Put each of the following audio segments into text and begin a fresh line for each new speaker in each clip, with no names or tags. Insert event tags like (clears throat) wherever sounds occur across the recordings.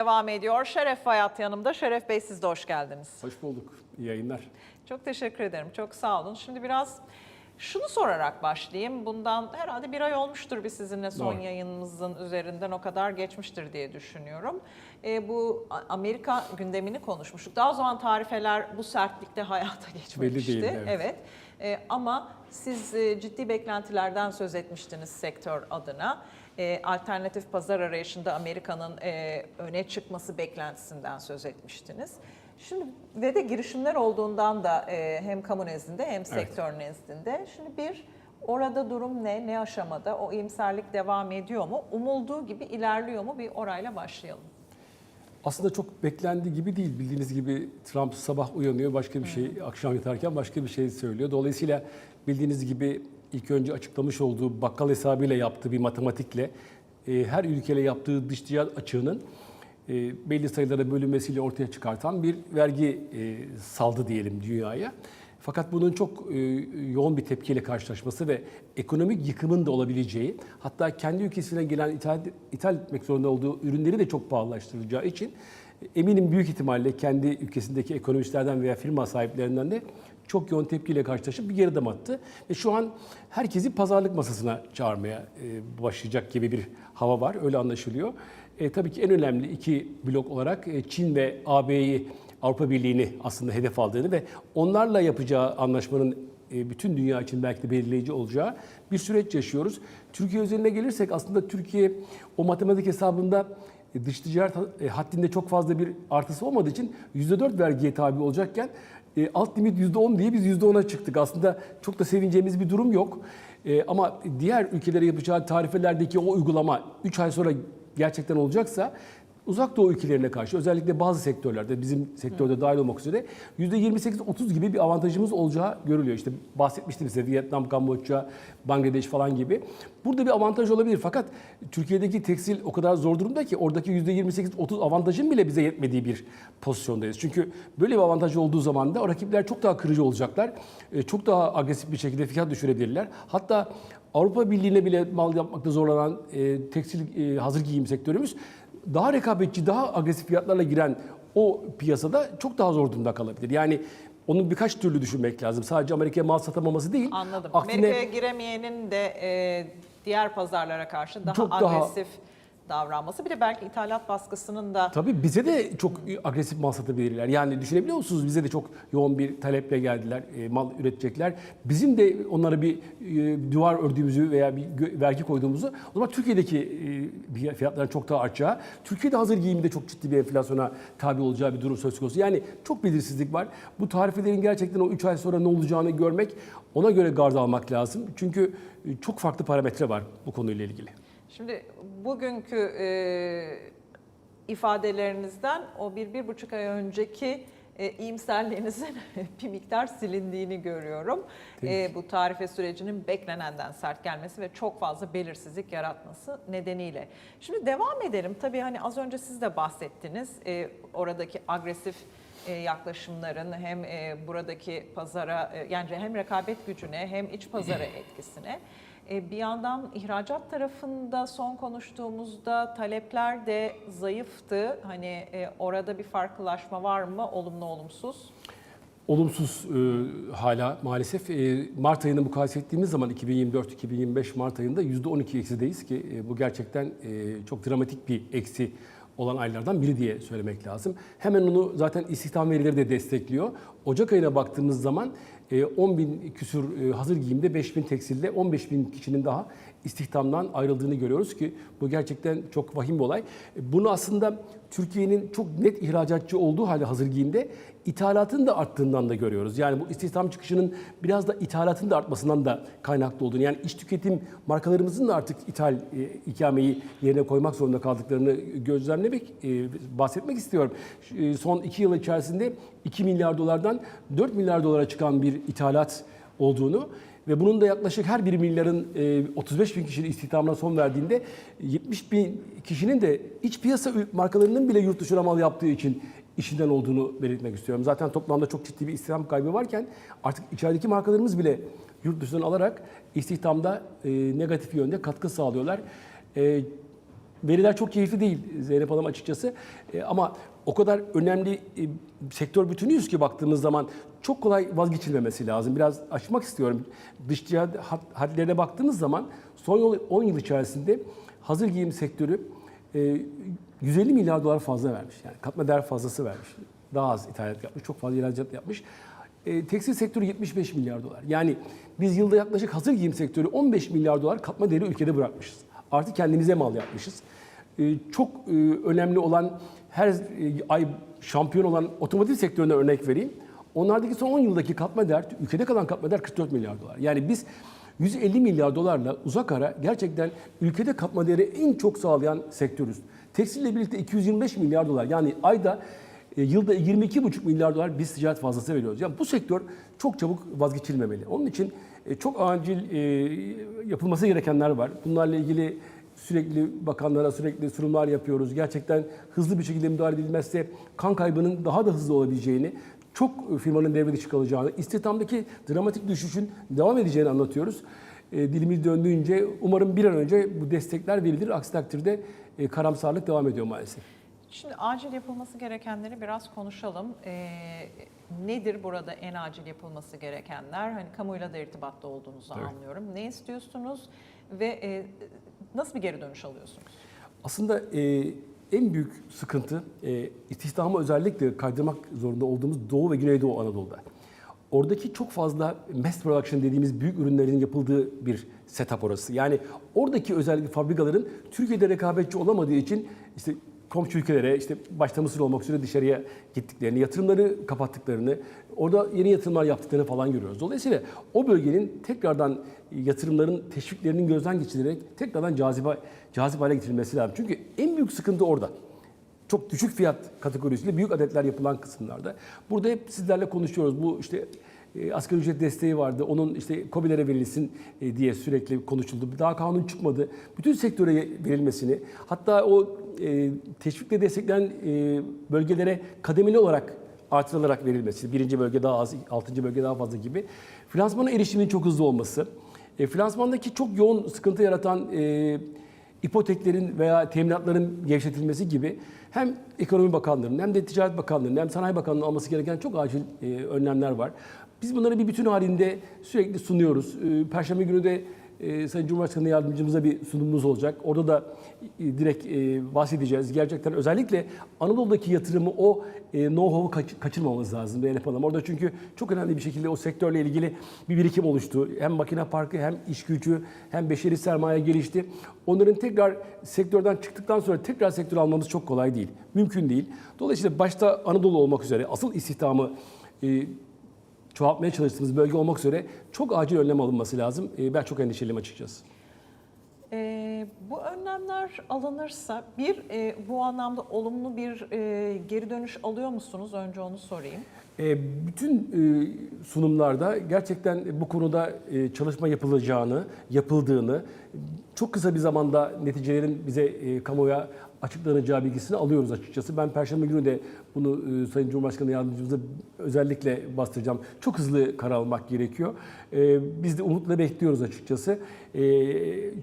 Devam ediyor. Şeref Hayat yanımda. Şeref Bey siz de hoş geldiniz.
Hoş bulduk. İyi yayınlar.
Çok teşekkür ederim. Çok sağ olun. Şimdi biraz şunu sorarak başlayayım. Bundan herhalde bir ay olmuştur biz sizinle son
Doğru.
yayınımızın üzerinden o kadar geçmiştir diye düşünüyorum. E, bu Amerika gündemini konuşmuştuk. Daha o zaman tarifeler bu sertlikte hayata geçmemişti.
değildi, evet.
evet. E, ama siz e, ciddi beklentilerden söz etmiştiniz sektör adına. E, alternatif pazar arayışında Amerika'nın e, öne çıkması beklentisinden söz etmiştiniz. Şimdi ve de girişimler olduğundan da e, hem kamu nezdinde hem sektör nezdinde. Şimdi bir orada durum ne, ne aşamada, o iyimserlik devam ediyor mu, umulduğu gibi ilerliyor mu bir orayla başlayalım.
Aslında çok beklendiği gibi değil. Bildiğiniz gibi Trump sabah uyanıyor, başka bir şey, akşam yatarken başka bir şey söylüyor. Dolayısıyla bildiğiniz gibi ilk önce açıklamış olduğu bakkal hesabıyla yaptığı bir matematikle e, her ülkeyle yaptığı dış ticaret açığının e, belli sayılara bölünmesiyle ortaya çıkartan bir vergi e, saldı diyelim dünyaya. Fakat bunun çok e, yoğun bir tepkiyle karşılaşması ve ekonomik yıkımın da olabileceği, hatta kendi ülkesinden gelen ithal, ithal etmek zorunda olduğu ürünleri de çok pahalılaştıracağı için e, eminim büyük ihtimalle kendi ülkesindeki ekonomistlerden veya firma sahiplerinden de çok yoğun tepkiyle karşılaşıp bir geri adım attı. Ve şu an herkesi pazarlık masasına çağırmaya e, başlayacak gibi bir hava var, öyle anlaşılıyor. E, tabii ki en önemli iki blok olarak e, Çin ve AB'yi Avrupa Birliği'ni aslında hedef aldığını ve onlarla yapacağı anlaşmanın e, bütün dünya için belki de belirleyici olacağı bir süreç yaşıyoruz. Türkiye üzerine gelirsek aslında Türkiye o matematik hesabında dış ticaret haddinde çok fazla bir artısı olmadığı için %4 vergiye tabi olacakken e, alt limit %10 diye biz %10'a çıktık. Aslında çok da sevineceğimiz bir durum yok. E, Ama diğer ülkelere yapacağı tarifelerdeki o uygulama 3 ay sonra gerçekten olacaksa Uzak Doğu ülkelerine karşı özellikle bazı sektörlerde bizim sektörde dahil olmak üzere %28-30 gibi bir avantajımız olacağı görülüyor. İşte bahsetmiştim size Vietnam, Kamboçya, Bangladeş falan gibi. Burada bir avantaj olabilir fakat Türkiye'deki tekstil o kadar zor durumda ki oradaki %28-30 avantajın bile bize yetmediği bir pozisyondayız. Çünkü böyle bir avantaj olduğu zaman da rakipler çok daha kırıcı olacaklar. E, Çok daha agresif bir şekilde fiyat düşürebilirler. Hatta Avrupa Birliği'ne bile mal yapmakta zorlanan e, tekstil e, hazır giyim sektörümüz daha rekabetçi, daha agresif fiyatlarla giren o piyasada çok daha zor durumda kalabilir. Yani onu birkaç türlü düşünmek lazım. Sadece Amerika'ya mal satamaması değil.
Anladım.
Aksine
Amerika'ya giremeyenin de e, diğer pazarlara karşı daha
Çok daha-
agresif davranması. Bir de belki ithalat baskısının da
Tabii bize de çok agresif mal satabilirler. Yani düşünebiliyor musunuz? Bize de çok yoğun bir taleple geldiler, e, mal üretecekler. Bizim de onlara bir e, duvar ördüğümüzü veya bir vergi koyduğumuzu, o zaman Türkiye'deki e, fiyatların çok daha artacağı, Türkiye'de hazır giyimde çok ciddi bir enflasyona tabi olacağı bir durum söz konusu. Yani çok belirsizlik var. Bu tarifelerin gerçekten o 3 ay sonra ne olacağını görmek, ona göre gard almak lazım. Çünkü e, çok farklı parametre var bu konuyla ilgili.
Şimdi bugünkü e, ifadelerinizden o bir, bir buçuk ay önceki e, iyimserliğinizin (laughs) bir miktar silindiğini görüyorum. E, bu tarife sürecinin beklenenden sert gelmesi ve çok fazla belirsizlik yaratması nedeniyle. Şimdi devam edelim. Tabii hani az önce siz de bahsettiniz. E, oradaki agresif e, yaklaşımların hem e, buradaki pazara e, yani hem rekabet gücüne hem iç pazara (clears throat) etkisine. E, Bir yandan ihracat tarafında son konuştuğumuzda talepler de zayıftı. Hani e, orada bir farklılaşma var mı? Olumlu olumsuz.
Olumsuz e, hala maalesef. E, Mart ayını mukayese ettiğimiz zaman 2024-2025 Mart ayında %12 eksideyiz ki e, bu gerçekten e, çok dramatik bir eksi olan aylardan biri diye söylemek lazım. Hemen onu zaten istihdam verileri de destekliyor. Ocak ayına baktığımız zaman 10 bin küsur e, hazır giyimde 5 bin tekstilde 15 bin kişinin daha istihdamdan ayrıldığını görüyoruz ki bu gerçekten çok vahim bir olay. E, Bunu aslında Türkiye'nin çok net ihracatçı olduğu halde hazır giyimde ithalatın da arttığından da görüyoruz. Yani bu istihdam çıkışının biraz da ithalatın da artmasından da kaynaklı olduğunu yani iç tüketim markalarımızın da artık ithal e, ikameyi yerine koymak zorunda kaldıklarını gözlemlemek, e, bahsetmek istiyorum. E, son iki yıl içerisinde 2 milyar dolardan 4 milyar dolara çıkan bir ithalat olduğunu ve bunun da yaklaşık her bir milyarın e, 35 bin kişinin istihdamına son verdiğinde 70 bin kişinin de iç piyasa markalarının bile yurt dışına mal yaptığı için işinden olduğunu belirtmek istiyorum. Zaten toplamda çok ciddi bir istihdam kaybı varken artık içerideki markalarımız bile yurt dışından alarak istihdamda e, negatif yönde katkı sağlıyorlar. E, veriler çok keyifli değil Zeynep Hanım açıkçası. E, ama o kadar önemli e, sektör bütünüyüz ki baktığımız zaman çok kolay vazgeçilmemesi lazım. Biraz açmak istiyorum. Dış hat- hadlerine baktığımız zaman son yıl- 10 yıl içerisinde hazır giyim sektörü e, 150 milyar dolar fazla vermiş. Yani katma değer fazlası vermiş. Daha az ithalat yapmış, çok fazla ihracat yapmış. E, tekstil sektörü 75 milyar dolar. Yani biz yılda yaklaşık hazır giyim sektörü 15 milyar dolar katma değeri ülkede bırakmışız. Artık kendimize mal yapmışız. E, çok e, önemli olan her e, ay şampiyon olan otomotiv sektörüne örnek vereyim. Onlardaki son 10 yıldaki katma değer, ülkede kalan katma değer 44 milyar dolar. Yani biz 150 milyar dolarla uzak ara gerçekten ülkede katma değeri en çok sağlayan sektörüz. Tekstille birlikte 225 milyar dolar yani ayda e, yılda 22,5 milyar dolar biz ticaret fazlası veriyoruz. Yani bu sektör çok çabuk vazgeçilmemeli. Onun için e, çok acil e, yapılması gerekenler var. Bunlarla ilgili sürekli bakanlara sürekli sunumlar yapıyoruz. Gerçekten hızlı bir şekilde müdahale edilmezse kan kaybının daha da hızlı olabileceğini, çok firmanın devre dışı kalacağını, istihdamdaki dramatik düşüşün devam edeceğini anlatıyoruz. E, dilimiz döndüğünce umarım bir an önce bu destekler verilir. Aksi takdirde e, karamsarlık devam ediyor maalesef.
Şimdi acil yapılması gerekenleri biraz konuşalım. Ee, nedir burada en acil yapılması gerekenler? Hani kamuyla da irtibatta olduğunuzu
Evet.
anlıyorum. Ne istiyorsunuz ve e, nasıl bir geri dönüş alıyorsunuz?
Aslında e, en büyük sıkıntı e, istihdamı özellikle kaydırmak zorunda olduğumuz Doğu ve Güneydoğu Anadolu'da. Oradaki çok fazla mass production dediğimiz büyük ürünlerin yapıldığı bir setup orası. Yani oradaki özellikle fabrikaların Türkiye'de rekabetçi olamadığı için işte komşu ülkelere işte başta Mısır olmak üzere dışarıya gittiklerini, yatırımları kapattıklarını, orada yeni yatırımlar yaptıklarını falan görüyoruz. Dolayısıyla o bölgenin tekrardan yatırımların teşviklerinin gözden geçirilerek tekrardan cazibe cazip hale getirilmesi lazım. Çünkü en büyük sıkıntı orada. Çok düşük fiyat kategorisiyle büyük adetler yapılan kısımlarda. Burada hep sizlerle konuşuyoruz. Bu işte e, asgari ücret desteği vardı. Onun işte KOBİ'lere verilsin e, diye sürekli konuşuldu. Daha kanun çıkmadı. Bütün sektöre verilmesini, hatta o e, teşvikle desteklenen e, bölgelere kademeli olarak artırılarak verilmesi, birinci bölge daha az, altıncı bölge daha fazla gibi. Finansmana erişimin çok hızlı olması, e, finansmandaki çok yoğun sıkıntı yaratan e, ipoteklerin veya teminatların gevşetilmesi gibi hem Ekonomi Bakanlığı'nın hem de Ticaret Bakanlığı'nın hem Sanayi Bakanlığı'nın alması gereken çok acil e, önlemler var. Biz bunları bir bütün halinde sürekli sunuyoruz. E, Perşembe günü de e, Sayın Cumhurbaşkanı Yardımcımıza bir sunumumuz olacak. Orada da e, direkt e, bahsedeceğiz. Gerçekten özellikle Anadolu'daki yatırımı o e, know-how'u kaç- kaçırmamamız lazım Zeynep Hanım. Orada çünkü çok önemli bir şekilde o sektörle ilgili bir birikim oluştu. Hem makine parkı hem iş gücü hem beşeri sermaye gelişti. Onların tekrar sektörden çıktıktan sonra tekrar sektör almamız çok kolay değil. Mümkün değil. Dolayısıyla başta Anadolu olmak üzere asıl istihdamı e, çoğaltmaya çalıştığımız bölge olmak üzere çok acil önlem alınması lazım. E, ben çok endişeliyim açıkçası.
Ee, bu önlemler alınırsa bir e, bu anlamda olumlu bir e, geri dönüş alıyor musunuz? Önce onu sorayım.
E, bütün e, sunumlarda gerçekten bu konuda e, çalışma yapılacağını, yapıldığını, çok kısa bir zamanda neticelerin bize kamuoya açıklanacağı bilgisini alıyoruz açıkçası. Ben Perşembe günü de bunu Sayın Cumhurbaşkanı Yardımcımıza özellikle bastıracağım. Çok hızlı karar almak gerekiyor. Biz de umutla bekliyoruz açıkçası.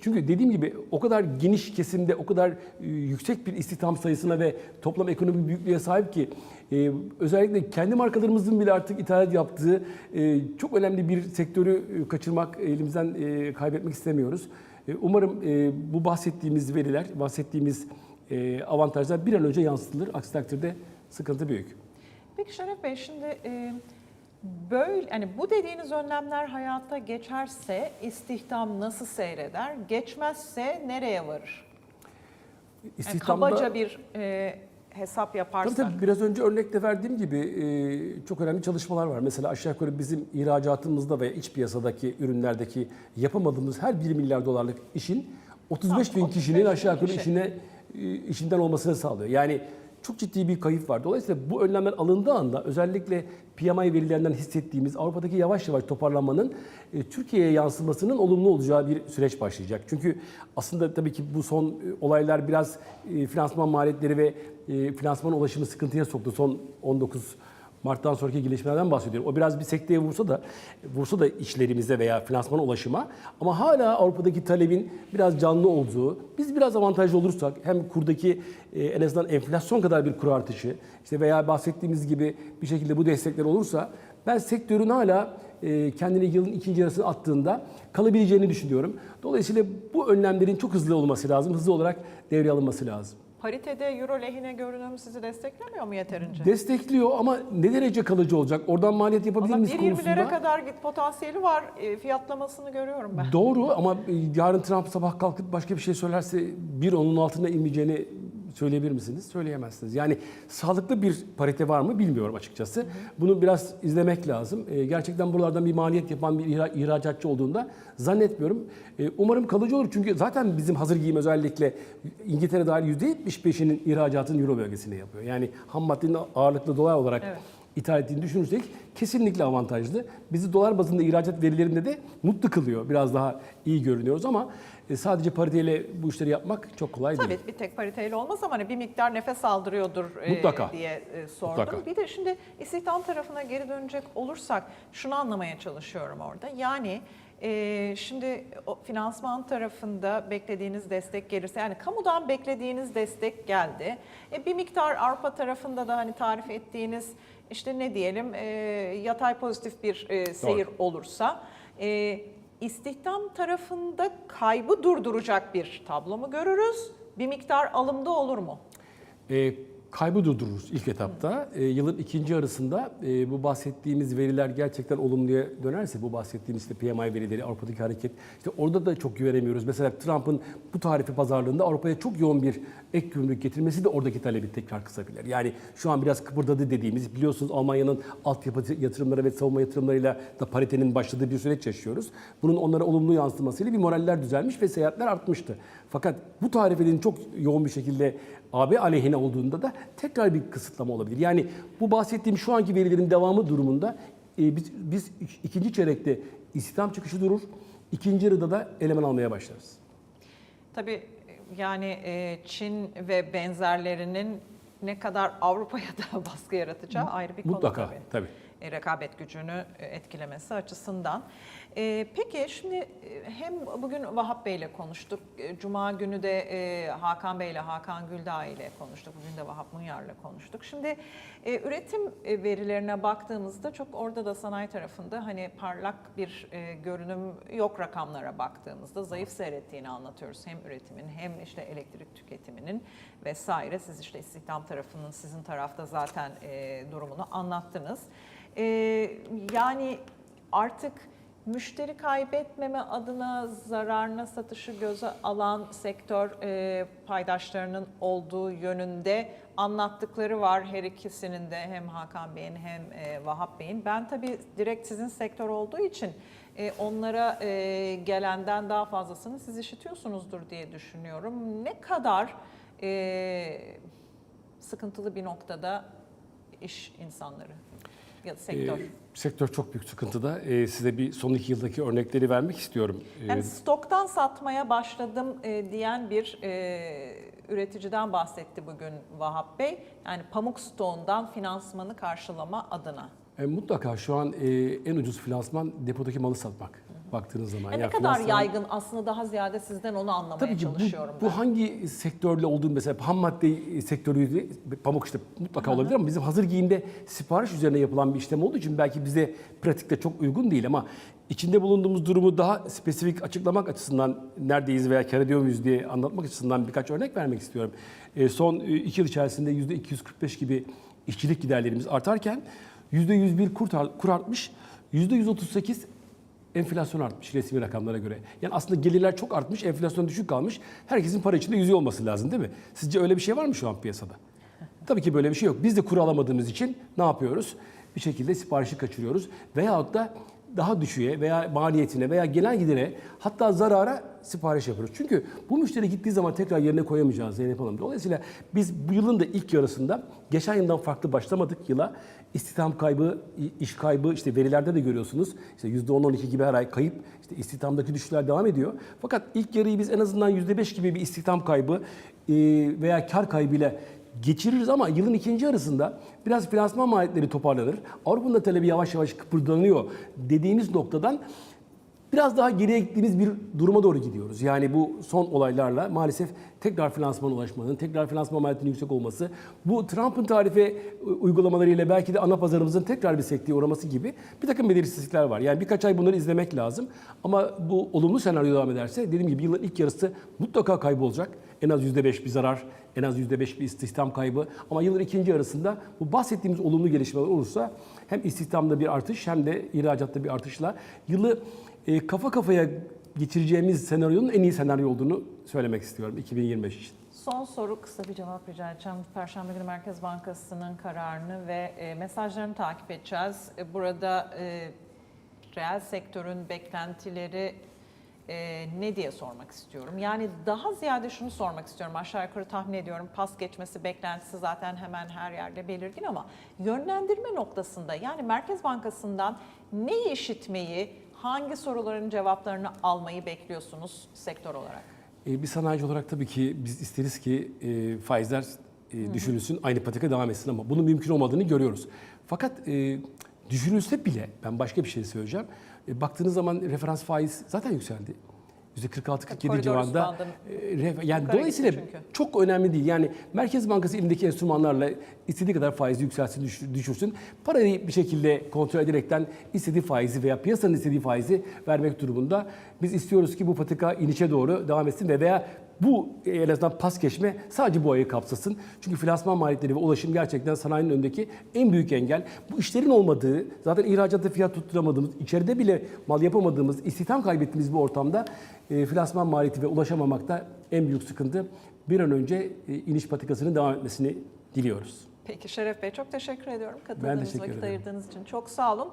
Çünkü dediğim gibi o kadar geniş kesimde, o kadar yüksek bir istihdam sayısına ve toplam ekonomi büyüklüğe sahip ki e, özellikle kendi markalarımızın bile artık ithalat yaptığı e, çok önemli bir sektörü e, kaçırmak, elimizden e, kaybetmek istemiyoruz. E, umarım e, bu bahsettiğimiz veriler, bahsettiğimiz e, avantajlar bir an önce yansıtılır. Aksi takdirde sıkıntı büyük.
Peki Şeref Bey şimdi e, böyle hani bu dediğiniz önlemler hayata geçerse istihdam nasıl seyreder? Geçmezse nereye varır? Yani
İstihdamda-
kabaca bir e, hesap
Tabii
yaparsak.
tabii biraz önce örnekte verdiğim gibi e, çok önemli çalışmalar var. Mesela aşağı yukarı bizim ihracatımızda ve iç piyasadaki ürünlerdeki yapamadığımız her 1 milyar dolarlık işin 35 bin
Tamam, 35
kişinin aşağı yukarı işine e, işinden olmasını sağlıyor. Yani çok ciddi bir kayıp var. Dolayısıyla bu önlemler alındığı anda özellikle PMI verilerinden hissettiğimiz Avrupa'daki yavaş yavaş toparlanmanın e, Türkiye'ye yansımasının olumlu olacağı bir süreç başlayacak. Çünkü aslında tabii ki bu son e, olaylar biraz e, finansman maliyetleri ve e, finansman ulaşımı sıkıntıya soktu son 19 Mart'tan sonraki gelişmelerden bahsediyorum. O biraz bir sekteye vursa da vursa da işlerimize veya finansman ulaşıma ama hala Avrupa'daki talebin biraz canlı olduğu, biz biraz avantajlı olursak hem kurdaki e, en azından enflasyon kadar bir kur artışı işte veya bahsettiğimiz gibi bir şekilde bu destekler olursa ben sektörün hala e, kendini yılın ikinci yarısına attığında kalabileceğini düşünüyorum. Dolayısıyla bu önlemlerin çok hızlı olması lazım. Hızlı olarak devreye alınması lazım.
Paritede euro lehine görünüm sizi desteklemiyor mu yeterince?
Destekliyor ama ne derece kalıcı olacak? Oradan maliyet yapabilir
Ama
miyiz
1.20'lere
konusunda?
kadar git potansiyeli var. E, fiyatlamasını görüyorum ben.
Doğru ama e, yarın Trump sabah kalkıp başka bir şey söylerse bir onun altına inmeyeceğini söyleyebilir misiniz? Söyleyemezsiniz. Yani sağlıklı bir parite var mı bilmiyorum açıkçası. Bunu biraz izlemek lazım. E, gerçekten buralardan bir maliyet yapan bir ihra- ihracatçı olduğunda zannetmiyorum. E, umarım kalıcı olur çünkü zaten bizim hazır giyim özellikle İngiltere dahil %75'inin ihracatını Euro bölgesine yapıyor. Yani ham maddenin ağırlıklı dolar olarak
Evet.
ithal ettiğini düşünürsek kesinlikle avantajlı. Bizi dolar bazında ihracat verilerinde de mutlu kılıyor. Biraz daha iyi görünüyoruz ama e, sadece pariteyle bu işleri yapmak çok kolay değil.
Tabii bir tek pariteyle olmaz ama hani bir miktar nefes aldırıyordur e,
Mutlaka.
diye e, sordum.
Mutlaka.
Bir de şimdi istihdam tarafına geri dönecek olursak şunu anlamaya çalışıyorum orada. Yani e, şimdi o finansman tarafında beklediğiniz destek gelirse yani kamudan beklediğiniz destek geldi. E, bir miktar Avrupa tarafında da hani tarif ettiğiniz işte ne diyelim e, yatay pozitif bir e, seyir olursa e, istihdam tarafında kaybı durduracak bir tablo mu görürüz? Bir miktar alımda olur mu?
E, kaybı durdururuz ilk etapta. E, yılın ikinci yarısında e, bu bahsettiğimiz veriler gerçekten olumluya dönerse, bu bahsettiğimiz işte PMI verileri, Avrupa'daki hareket, işte orada da çok güvenemiyoruz. Mesela Trump'ın bu tarifi pazarlığında Avrupa'ya çok yoğun bir ek gümrük getirmesi de oradaki talebi tekrar kısabilir. Yani şu an biraz kıpırdadı dediğimiz, biliyorsunuz Almanya'nın altyapı yatırımları ve savunma yatırımlarıyla da paritenin başladığı bir süreç yaşıyoruz. Bunun onlara olumlu yansımasıyla bir moraller düzelmiş ve seyahatler artmıştı. Fakat bu tarifenin çok yoğun bir şekilde AB aleyhine olduğunda da tekrar bir kısıtlama olabilir. Yani bu bahsettiğim şu anki verilerin devamı durumunda e, biz, biz ikinci çeyrekte istihdam çıkışı durur. İkinci yarıda da eleman almaya başlarız.
Tabii yani e, Çin ve benzerlerinin ne kadar Avrupa'ya da (laughs) baskı yaratacağı ayrı bir konu
Mutlaka
tabii.
tabii.
E, rekabet gücünü e, etkilemesi açısından. E, peki şimdi hem bugün Vahap Bey ile konuştuk, Cuma günü de Hakan Bey ile Hakan Güldağ ile konuştuk, bugün de Vahap Munyar ile konuştuk. Şimdi üretim verilerine baktığımızda çok orada da sanayi tarafında hani parlak bir görünüm yok rakamlara baktığımızda zayıf seyrettiğini anlatıyoruz. Hem üretimin hem işte elektrik tüketiminin vesaire. Siz işte istihdam tarafının sizin tarafta zaten durumunu anlattınız. E, yani artık müşteri kaybetmeme adına zararına satışı göze alan sektör e, paydaşlarının olduğu yönünde anlattıkları var her ikisinin de hem Hakan Bey'in hem e, Vahap Bey'in. Ben tabii direkt sizin sektör olduğu için e, onlara e, gelenden daha fazlasını siz işitiyorsunuzdur diye düşünüyorum. Ne kadar e, sıkıntılı bir noktada iş insanları sektör?
Ee, sektör çok büyük sıkıntıda. Ee, size bir son iki yıldaki örnekleri vermek istiyorum. Ee,
Yani stoktan satmaya başladım e, diyen bir e, üreticiden bahsetti bugün Vahap Bey. Yani pamuk stoğundan finansmanı karşılama adına.
E, mutlaka şu an e, en ucuz finansman depodaki malı satmak baktığınız zaman.
E, ne
Yani
kadar yaygın aslında daha ziyade sizden onu anlamaya
Tabii ki bu,
çalışıyorum
bu
ben.
hangi sektörle olduğunu mesela ham madde sektörü pamuk işte mutlaka olabilir ama bizim hazır giyimde sipariş üzerine yapılan bir işlem olduğu için belki bize pratikte çok uygun değil ama içinde bulunduğumuz durumu daha spesifik açıklamak açısından neredeyiz veya kar ediyor muyuz diye anlatmak açısından birkaç örnek vermek istiyorum. E, son e, iki yıl içerisinde %245 gibi işçilik giderlerimiz artarken %101 kur, kur artmış, %138 enflasyon artmış resmi rakamlara göre. Yani aslında gelirler çok artmış, enflasyon düşük kalmış. Herkesin para içinde yüzüyor olması lazım değil mi? Sizce öyle bir şey var mı şu an piyasada? (laughs) Tabii ki böyle bir şey yok. Biz de kur alamadığımız için ne yapıyoruz? Bir şekilde siparişi kaçırıyoruz. Veyahut da daha düşüğe veya maliyetine veya gelen gidere hatta zarara sipariş yapıyoruz. Çünkü bu müşteri gittiği zaman tekrar yerine koyamayacağız Zeynep Hanım. Dolayısıyla biz bu yılın da ilk yarısında geçen yıldan farklı başlamadık yıla. İstihdam kaybı, iş kaybı işte verilerde de görüyorsunuz. İşte %10-12 gibi her ay kayıp. İşte istihdamdaki düşüşler devam ediyor. Fakat ilk yarıyı biz en azından %5 gibi bir istihdam kaybı veya kar kaybıyla geçiririz ama yılın ikinci yarısında biraz finansman maliyetleri toparlanır. Avrupa'nın da talebi yavaş yavaş kıpırdanıyor dediğimiz noktadan biraz daha geriye gittiğimiz bir duruma doğru gidiyoruz. Yani bu son olaylarla maalesef tekrar finansmana ulaşmanın, tekrar finansman maliyetinin yüksek olması, bu Trump'ın tarife uygulamalarıyla belki de ana pazarımızın tekrar bir sekteye uğraması gibi bir takım belirsizlikler var. Yani birkaç ay bunları izlemek lazım. Ama bu olumlu senaryo devam ederse dediğim gibi yılın ilk yarısı mutlaka kaybolacak. En az %5 bir zarar, en az %5 bir istihdam kaybı. Ama yılın ikinci yarısında bu bahsettiğimiz olumlu gelişmeler olursa hem istihdamda bir artış hem de ihracatta bir artışla yılı e, kafa kafaya geçireceğimiz senaryonun en iyi senaryo olduğunu söylemek istiyorum 2025 için.
Son soru kısa bir cevap rica edeceğim. Perşembe günü Merkez Bankası'nın kararını ve e, mesajlarını takip edeceğiz. E, Burada e, reel sektörün beklentileri e, ne diye sormak istiyorum. Yani daha ziyade şunu sormak istiyorum. Aşağı yukarı tahmin ediyorum pas geçmesi beklentisi zaten hemen her yerde belirgin ama yönlendirme noktasında yani Merkez Bankası'ndan ne işitmeyi, hangi soruların cevaplarını almayı bekliyorsunuz sektör olarak?
E, Bir sanayici olarak tabii ki biz isteriz ki e, faizler e, düşürülsün, aynı patika devam etsin ama bunun mümkün olmadığını görüyoruz. Fakat e, düşürülse bile, ben başka bir şey söyleyeceğim. E, baktığınız zaman referans faiz zaten yükseldi. %46-47
Koridor
civarında. E, yani dolayısıyla çok önemli değil. Yani Merkez Bankası elindeki enstrümanlarla istediği kadar faizi yükselsin, düş- düşürsün. Parayı bir şekilde kontrol ederekten istediği faizi veya piyasanın istediği faizi vermek durumunda. Biz istiyoruz ki bu patika inişe doğru devam etsin ve veya bu en azından pas geçme sadece bu ayı kapsasın. Çünkü finansman maliyetleri ve ulaşım gerçekten sanayinin önündeki en büyük engel. Bu işlerin olmadığı, zaten ihracatta fiyat tutturamadığımız, içeride bile mal yapamadığımız, istihdam kaybettiğimiz bir ortamda e, finansman maliyeti ve ulaşamamakta en büyük sıkıntı. Bir an önce e, iniş patikasının devam etmesini diliyoruz.
Peki Şeref Bey çok teşekkür ediyorum. Katıldığınız,
teşekkür
vakit
ederim.
ayırdığınız için çok sağ olun.